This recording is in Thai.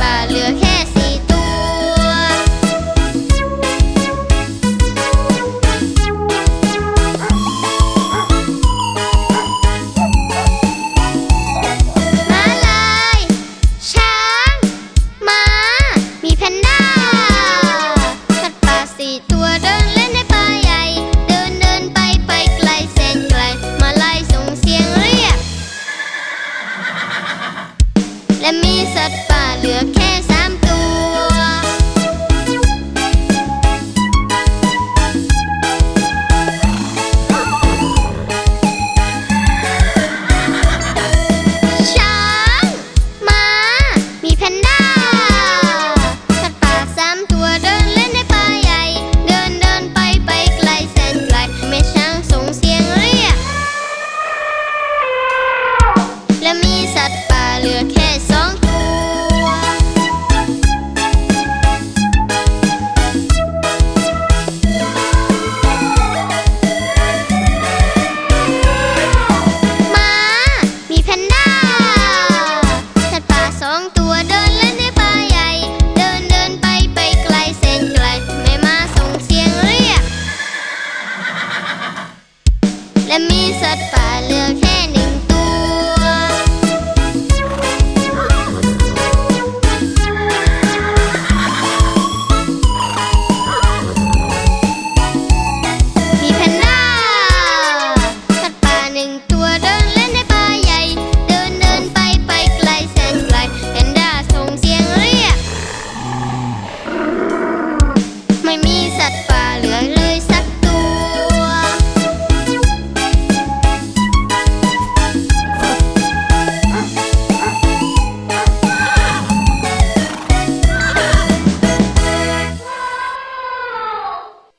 ป่าเหลือแค่ และมีสัตว์ป่าเหลือแค่